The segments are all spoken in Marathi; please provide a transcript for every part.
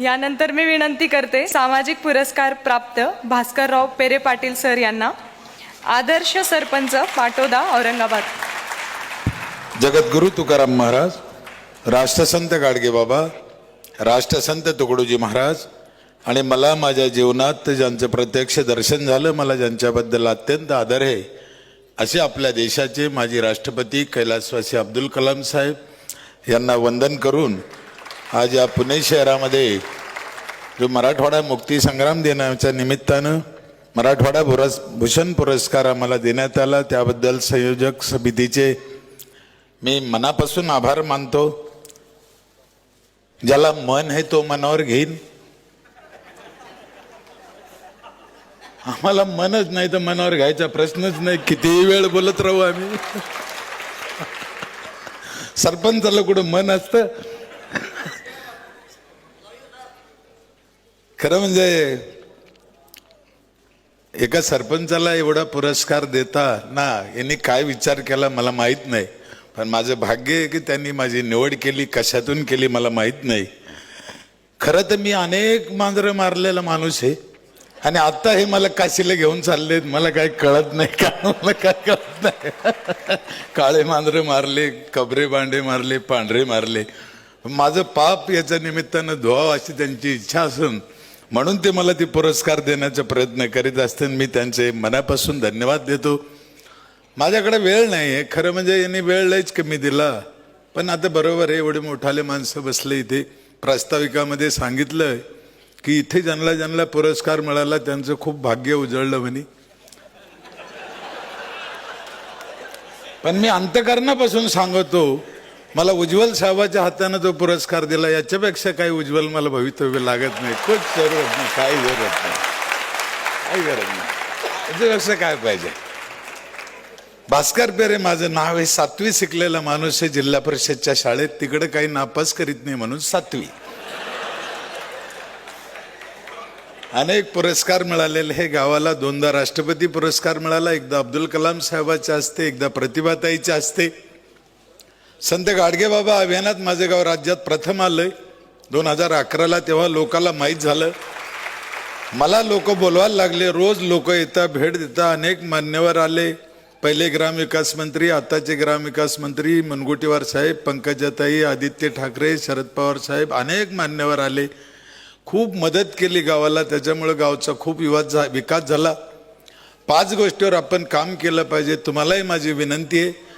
यानंतर मी विनंती करते सामाजिक पुरस्कार प्राप्त भास्करराव पेरे पाटील सर यांना आदर्श सरपंच पाटोदा औरंगाबाद. जगद्गुरु तुकाराम महाराज राष्ट्रसंत गाडगे बाबा राष्ट्रसंत तुकडोजी महाराज आणि मला माझ्या जीवनात ज्यांचं प्रत्यक्ष दर्शन झालं मला ज्यांच्याबद्दल अत्यंत आदर आहे असे आपल्या देशाचे माजी राष्ट्रपती कैलासवासी अब्दुल कलाम साहेब यांना वंदन करून आज या पुणे शहरामध्ये जो मराठवाडा मुक्ती संग्राम दिनाच्या निमित्तानं मराठवाडा पुरस् भूषण पुरस्कार आम्हाला देण्यात आला. त्याबद्दल संयोजक समितीचे मी मनापासून आभार मानतो. ज्याला मन आहे तो मनावर घेईन. आम्हाला मनच नाही तर मनावर घ्यायचा प्रश्नच नाही. कितीही वेळ बोलत राहू आम्ही. सरपंचाला कुठं मन असतं? खरं म्हणजे एका सरपंचाला एवढा पुरस्कार देता ना यांनी काय विचार केला मला माहीत नाही. पण माझं भाग्य आहे की त्यांनी माझी निवड केली कशातून केली मला माहीत नाही. खरं तर मी अनेक मांजरं मारलेला माणूस आहे. आणि आता हे मला काशीला घेऊन चाललेत मला काही कळत नाही का? मला काय कळत नाही. काळे मांजरं मारले कबरे बांडे मारले पांढरे मारले. माझं पाप याच्या निमित्तानं धुवावं अशी त्यांची इच्छा असून म्हणून ते मला ती पुरस्कार देण्याचा प्रयत्न करीत असते मी त्यांचे मनापासून धन्यवाद देतो. माझ्याकडे वेळ नाही आहे खरं म्हणजे यांनी वेळ लयच कमी दिला. पण आता बरोबर आहे एवढे मोठाले माणसं बसले इथे. प्रास्ताविकामध्ये सांगितलं की इथे ज्यांना ज्यांना पुरस्कार मिळाला त्यांचं खूप भाग्य उजळलं म्हणे. पण मी अंतकरणापासून सांगतो मला उज्ज्वल साहेबाच्या हाताने जो पुरस्कार दिला याच्यापेक्षा काही उज्ज्वल मला भवितव्य लागत नाही. खूप जरूरत नाही काही जरूरत नाही. काही गरज नाही. याच्यापेक्षा काय पाहिजे? भास्कर पेरे माझं नाव हे सातवी शिकलेला माणूस आहे जिल्हा परिषदच्या शाळेत. तिकडे काही नापास करीत नाही म्हणून सातवी. अनेक पुरस्कार मिळालेले. हे गावाला दोनदा राष्ट्रपती पुरस्कार मिळाला. एकदा अब्दुल कलाम साहेबाच्या असते एकदा प्रतिभाताईच्या असते संत गाडगे बाबा अभियानात माझे गाव राज्यात प्रथम आलंय. दोन हजार अकराला तेव्हा लोकाला माहीत झालं. मला लोक बोलवायला लागले. रोज लोक येतात भेट देतात. अनेक मान्यवर आले. पहिले ग्रामविकास मंत्री आताचे ग्रामविकास मंत्री मुनगुटीवार साहेब पंकजाताई आदित्य ठाकरे शरद पवार साहेब अनेक मान्यवर आले. खूप मदत केली गावाला. त्याच्यामुळं गावचा खूप विवाद झा विकास झाला. पाच गोष्टीवर आपण काम केलं पाहिजे. तुम्हालाही माझी विनंती आहे.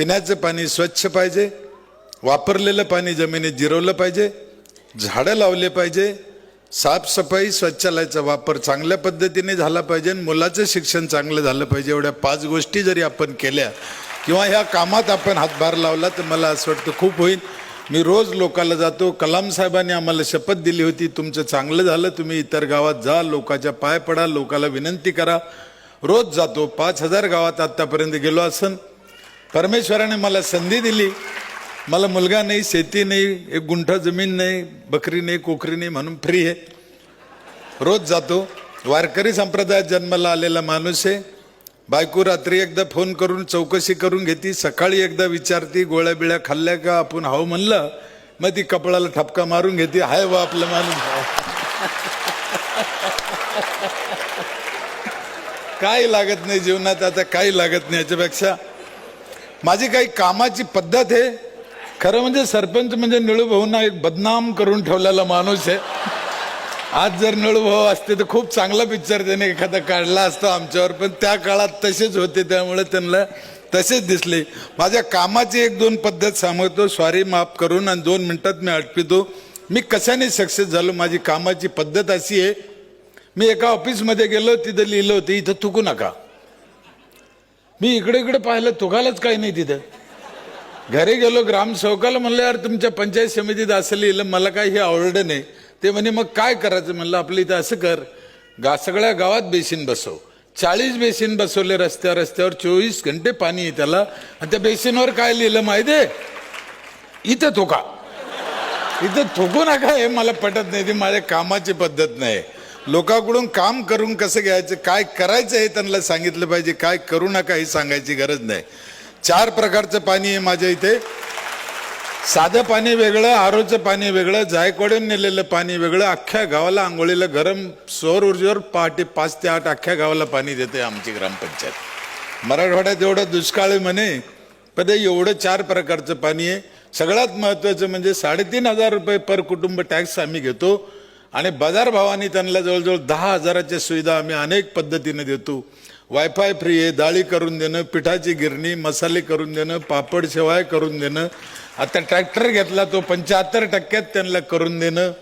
पिण्याचं पाणी स्वच्छ पाहिजे वापरलेलं पाणी जमिनीत जिरवलं पाहिजे झाडं लावले पाहिजे साफसफाई स्वच्छालयाचा वापर चांगल्या पद्धतीने झाला पाहिजे आणि मुलाचं शिक्षण चांगलं झालं पाहिजे. एवढ्या पाच गोष्टी जरी आपण केल्या किंवा ह्या कामात आपण हातभार लावला तर मला असं वाटतं खूप होईल. मी रोज लोकाला जातो. कलाम साहेबांनी आम्हाला शपथ दिली होती तुमचं चांगलं झालं तुम्ही इतर गावात जा लोकाच्या पाय पडा लोकाला विनंती करा. रोज जातो. पाच हजार गावात आत्तापर्यंत गेलो असन. परमेश्वराने मला संधी दिली. मला मुलगा नाही शेती नाही एक गुंठा जमीन नाही बकरी नाही कोकरी नाही म्हणून फ्री आहे. रोज जातो. वारकरी संप्रदायात जन्माला आलेला माणूस आहे. बायको रात्री एकदा फोन करून चौकशी करून घेती. सकाळी एकदा विचारती गोळ्या बिळ्या खाल्ल्या का? आपण हाव म्हणलं. मग ती कपडाला ठपका मारून घेते. हाय वा आपलं माणूस. काय लागत नाही जीवनात. आता काही लागत नाही याच्यापेक्षा माझी काही कामाची पद्धत आहे खरं म्हणजे सरपंच म्हणजे निळूभाऊंना एक बदनाम करून ठेवलेला माणूस आहे आज जर निळूभाऊ असते तर खूप चांगला पिक्चर त्याने एखादा काढला असता आमच्यावर पण त्या काळात तसेच होते त्यामुळे त्यांना तसेच दिसले. माझ्या कामाची एक दोन पद्धत सांगतो सॉरी माफ करून आणि दोन मिनटात मी अटपितो मी कशाने सक्सेस झालो माझी कामाची पद्धत अशी आहे. मी एका ऑफिसमध्ये गेलो तिथं लिहिलं होतं इथं थुकू नका. मी इकडे इकडे पाहिलं तुगालाच काही नाही तिथं. घरी गेलो ग्रामसेवकाला म्हणलं यार तुमच्या पंचायत समितीत असं लिहिलं मला काही हे आवडलं नाही. ते म्हणे मग काय करायचं? म्हणलं आपलं इथं असं कर गा सगळ्या गावात बेसिन बसव. चाळीस बेसिन बसवले रस्त्यावर रस्त्यावर चोवीस घंटे पाणी आहे त्याला. आणि त्या बेसिनवर काय लिहिलं माहिती आहे? इथं थोका. इथं थोकू नका हे मला पटत नाही ती माझ्या कामाची पद्धत नाही. लोकांकडून काम करून कसं घ्यायचं काय करायचं हे त्यांना सांगितलं पाहिजे काय करू नका हे सांगायची गरज नाही. चार प्रकारचं पाणी आहे माझ्या इथे. साधं पाणी वेगळं आरोचं पाणी वेगळं जायकवाडून नेलेलं पाणी वेगळं अख्ख्या गावाला आंघोळीला गरम सौर ऊर्जेवर पहाटे पाच ते आठ अख्ख्या गावाला पाणी देते आमची ग्रामपंचायत. मराठवाड्यात एवढं दुष्काळ म्हणे पण एवढं चार प्रकारचं पाणी आहे. सगळ्यात महत्त्वाचं म्हणजे साडेतीन हजार रुपये पर कुटुंब टॅक्स आम्ही घेतो. आणि बाजारभावाने त्यांना जवळजवळ दहा हजाराच्या सुविधा आम्ही अनेक पद्धतीने देतो. वायफाय फ्री आहे डाळी करून देणं पिठाची गिरणी मसाले करून देणं पापड शेवाय करून देणं. आता ट्रॅक्टर घेतला तो पंच्याहत्तर टक्क्यात त्यांना करून देणं.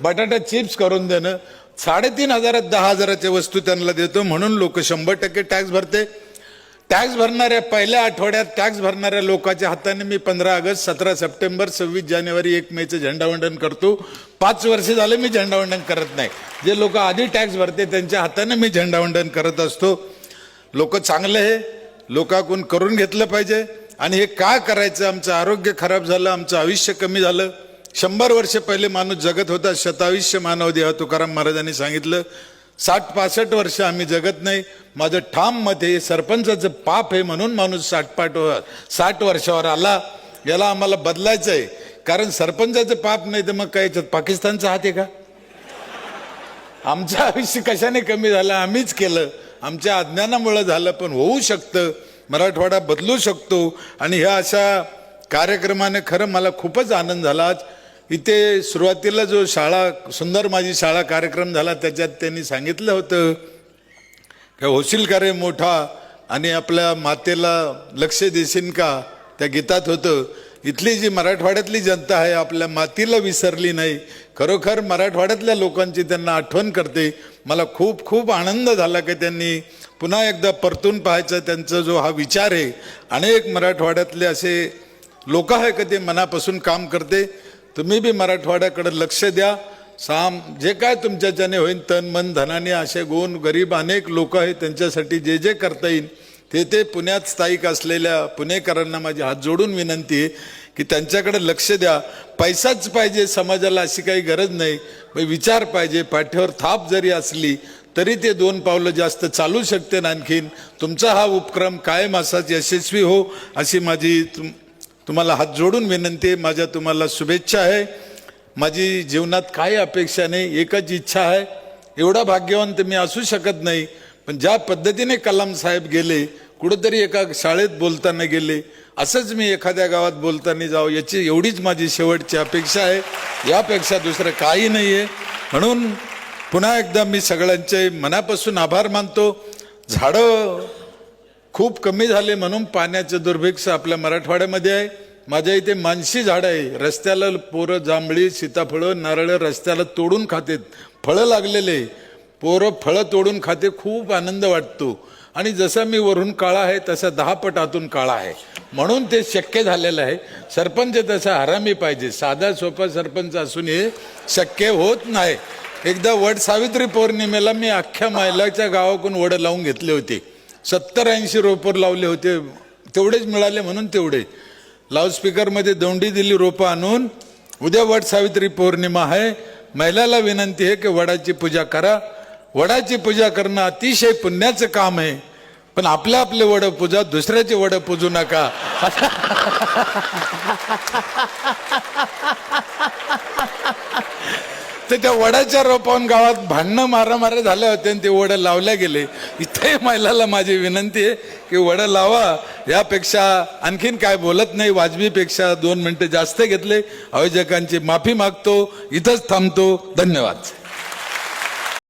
बटाटा चिप्स करून देणं. साडेतीन हजारात दहा हजाराच्या वस्तू त्यांना देतो. म्हणून लोक शंभर टक्के टॅक्स भरते. टॅक्स भरणाऱ्या पहिल्या आठवड्यात टॅक्स भरणाऱ्या लोकांच्या हाताने मी पंधरा ऑगस्ट सतरा सप्टेंबर सव्वीस जानेवारी एक मेचं झेंडावंडन करतो. पाच वर्ष झाले मी झेंडावंडन करत नाही. जे लोक आधी टॅक्स भरते त्यांच्या हाताने मी झेंडावंडन करत असतो. लोक चांगले आहे लोकांकडून करून घेतलं पाहिजे. आणि हे का करायचं? आमचं आरोग्य खराब झालं आमचं आयुष्य कमी झालं. शंभर वर्ष पहिले माणूस जगत होता. शतायुष्य मानव देहा तुकाराम महाराजांनी सांगितलं साठ पासष्ट वर्ष आम्ही जगत नाही. माझं ठाम मत हे सरपंचाचं पाप आहे म्हणून माणूस साठपाठ साठ वर्षावर आला. याला आम्हाला बदलायचं आहे कारण सरपंचाचं पाप नाही तर मग काय याच्यात पाकिस्तानचा हात आहे का? आमचं आयुष्य कशाने कमी झालं? आम्हीच केलं. आमच्या अज्ञानामुळे झालं पण होऊ शकतं. मराठवाडा बदलू शकतो. आणि ह्या अशा कार्यक्रमाने खरं मला खूपच आनंद झाला. आज इथे सुरुवातीला जो शाळा सुंदर माझी शाळा कार्यक्रम झाला त्याच्यात त्यांनी सांगितलं होतं का होशील का रे मोठा? आणि आपल्या मातेला लक्ष देशील का? त्या गीतात होतं इथली जी मराठवाड्यातली जनता आहे आपल्या मातीला विसरली नाही. खरोखर मराठवाड्यातल्या लोकांची त्यांना आठवण करते. मला खूप खूप आनंद झाला की त्यांनी पुन्हा एकदा परतून पाहायचा त्यांचा जो हा विचार आहे. अनेक मराठवाड्यातले असे लोक आहे का ते मनापासून काम करते. तुम्ही बी मराठवाड्याकडे लक्ष द्या. साम जे काय तुमच्याच्याने होईल तन मन धनाने असे गुण गरीब अनेक लोक आहेत त्यांच्यासाठी जे जे करता येईल ते ते पुण्यात स्थायिक असलेल्या पुणेकरांना माझी हात जोडून विनंती आहे की त्यांच्याकडे लक्ष द्या. पैसाच पाहिजे समाजाला अशी काही गरज नाही. विचार पाहिजे पाठीवर थाप जरी असली तरी ते दोन पावलं जास्त चालू शकते ना आणखीन. तुमचा हा उपक्रम कायम असाच यशस्वी हो अशी माझी तुम तुम्हाला हात जोडून विनंती आहे. माझ्या तुम्हाला शुभेच्छा आहे. माझी जीवनात काही अपेक्षा नाही एकच इच्छा आहे. एवढा भाग्यवान तर मी असू शकत नाही पण ज्या पद्धतीने कलाम साहेब गेले कुठंतरी एका शाळेत बोलताना गेले असंच मी एखाद्या गावात बोलताना जावं याची एवढीच माझी शेवटची अपेक्षा आहे. यापेक्षा दुसरं काही नाही आहे म्हणून पुन्हा एकदा मी सगळ्यांचे मनापासून आभार मानतो. झाडं खूप कमी झाले म्हणून पाण्याचं दुर्भिक्ष आपल्या मराठवाड्यामध्ये आहे. माझ्या इथे मानशी झाडं आहे. रस्त्याला पोरं जांभळी सीताफळं नारळ रस्त्याला तोडून खातेत. फळं लागलेले पोरं फळं तोडून खाते खूप आनंद वाटतो. आणि जसा मी वरून काळा आहे तसा दहा पट आतून काळा आहे. म्हणून ते शक्य झालेलं आहे. सरपंच तसा हरामी पाहिजे. साधा सोपा सरपंच असून हे शक्य होत नाही. एकदा वड सावित्री पौर्णिमेला मी अख्ख्या महिलाच्या गावाकडून वड लावून घेतले होते. सत्तर ऐंशी रोपर लावले होते. तेवढेच मिळाले म्हणून तेवढे. लाऊडस्पीकरमध्ये दोंडी दिली रोपं आणून. उद्या वट सावित्री पौर्णिमा आहे. महिलाला विनंती आहे की वडाची पूजा करा. वडाची पूजा करणं अतिशय पुण्याचं काम आहे. पण आपल्या आपले वड पूजा दुसऱ्याचे वड पूजू नका. तर त्या वडाच्या रोपावून गावात भांडणं मारामारे झाले होते आणि ते वड लावल्या गेले. इथे महिलाला माझी विनंती आहे की वड लावा. यापेक्षा आणखीन काय बोलत नाही. वाजवीपेक्षा दोन मिनिटं जास्त घेतले. आयोजकांची माफी मागतो. इथंच थांबतो. धन्यवाद.